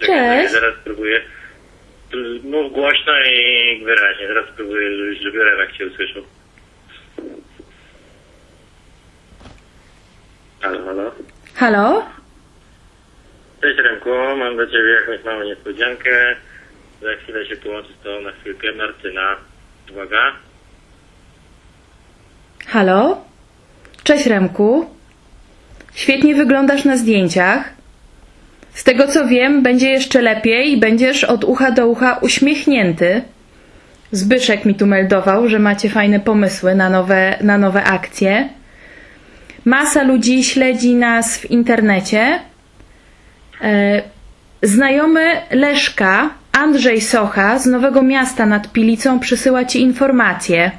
Czekaj, Cześć. Zaraz spróbuję. Tu Mów głośno i wyraźnie. Zaraz spróbuję, żeby Remek cię usłyszał. Halo, halo. Halo? Cześć Remku, mam do Ciebie jakąś małą niespodziankę. Za chwilę się połączy z Tobą na chwilkę Martyna. Uwaga. Halo? Cześć Remku. Świetnie wyglądasz na zdjęciach. Z tego co wiem, będzie jeszcze lepiej i będziesz od ucha do ucha uśmiechnięty. Zbyszek mi tu meldował, że macie fajne pomysły na nowe, na nowe akcje. Masa ludzi śledzi nas w internecie. E, Znajomy Leszka, Andrzej Socha z Nowego Miasta nad Pilicą przysyła ci informacje.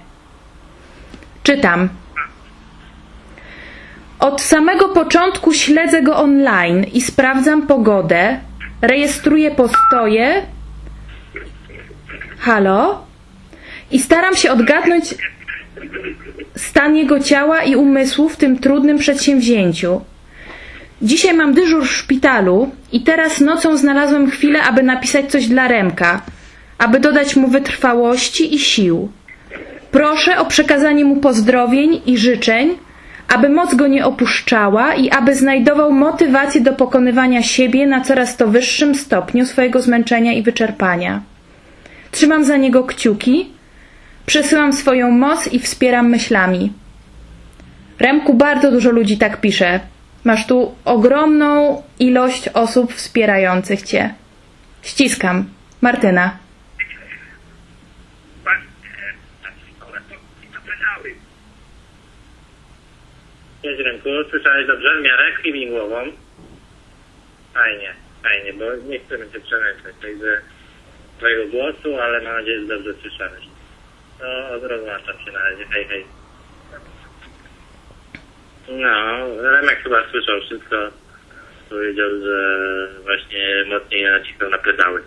Czytam. Od samego początku śledzę go online i sprawdzam pogodę, rejestruję postoje. Halo? I staram się odgadnąć stan jego ciała i umysłu w tym trudnym przedsięwzięciu. Dzisiaj mam dyżur w szpitalu i teraz nocą znalazłem chwilę, aby napisać coś dla Remka, aby dodać mu wytrwałości i sił. Proszę o przekazanie mu pozdrowień i życzeń, aby moc go nie opuszczała i aby znajdował motywację do pokonywania siebie na coraz to wyższym stopniu swojego zmęczenia i wyczerpania. Trzymam za niego kciuki, przesyłam swoją moc i wspieram myślami. Remku, bardzo dużo ludzi tak pisze. Masz tu ogromną ilość osób wspierających cię. Ściskam. Martyna. Cześć Remku, słyszałeś dobrze? W miarę chwili głową. Fajnie, fajnie, bo nie chcemy Cię przemęczać tutaj ze Twojego głosu, ale mam nadzieję, że dobrze słyszałeś. No, rozłączam się na razie. Hej, hej. No, Remek chyba słyszał wszystko. Powiedział, że właśnie mocniej nacisnął na pedały.